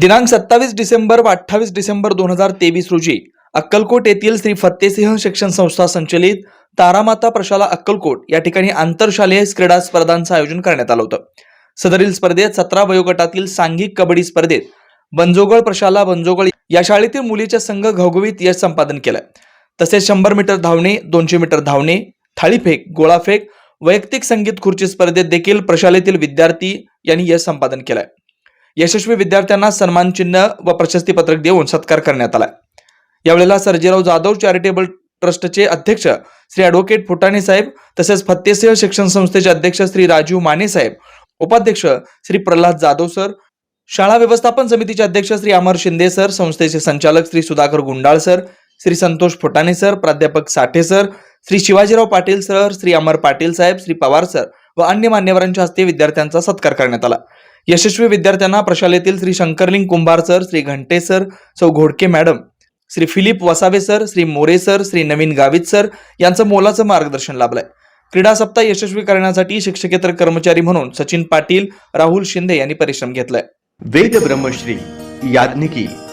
दिनांक सत्तावीस डिसेंबर व अठ्ठावीस डिसेंबर दोन हजार तेवीस रोजी अक्कलकोट येथील श्री फत्तेसिंह शिक्षण संस्था संचलित तारामाता प्रशाला अक्कलकोट या ठिकाणी आंतरशालेय क्रीडा स्पर्धांचं आयोजन करण्यात आलं होतं. सदरील स्पर्धेत सतरा वयोगटातील सांघिक कबड्डी स्पर्धेत बंजोगळ प्रशाला बंजोगळ या शाळेतील मुलीच्या संघ घवघवीत यश संपादन केलं. तसेच शंभर मीटर धावणे दोनशे मीटर धावणे थाळीफेक गोळाफेक वैयक्तिक संगीत खुर्ची स्पर्धेत देखील प्रशालेतील विद्यार्थी यांनी यश संपादन केलंय. यशस्वी विद्यार्थ्यांना सन्मान चिन्ह व प्रशस्तीपत्रक देऊन सत्कार करण्यात आला यावेळेला सर्जेराव जाधव चॅरिटेबल ट्रस्टचे अध्यक्ष श्री ॲडव्होकेट फुटाणे साहेब तसेच फत्तेसिंह शिक्षण संस्थेचे अध्यक्ष श्री राजीव माने साहेब उपाध्यक्ष श्री प्रल्हाद जाधव सर शाळा व्यवस्थापन समितीचे अध्यक्ष श्री अमर शिंदे सर संस्थेचे संचालक श्री सुधाकर गुंडाळ सर श्री संतोष फुटाणे सर प्राध्यापक साठे सर श्री शिवाजीराव पाटील सर श्री अमर पाटील साहेब श्री पवार सर व अन्य मान्यवरांच्या हस्ते विद्यार्थ्यांचा सत्कार करण्यात आला. यशस्वी विद्यार्थ्यांना प्रशालेतील श्री शंकरलिंग कुंभार सर श्री घंटे सर सौ Ghodke madam Shri Philip Vasave sir Shri More sir Shri Navin Gavit sir यांचं मोलाचं मार्गदर्शन लाभलंय. क्रीडा सप्ताह यशस्वी करण्यासाठी शिक्षकेतर कर्मचारी म्हणून सचिन पाटील राहुल शिंदे यांनी परिश्रम घेतलाय. वेद ब्रह्मश्री याज्ञिकी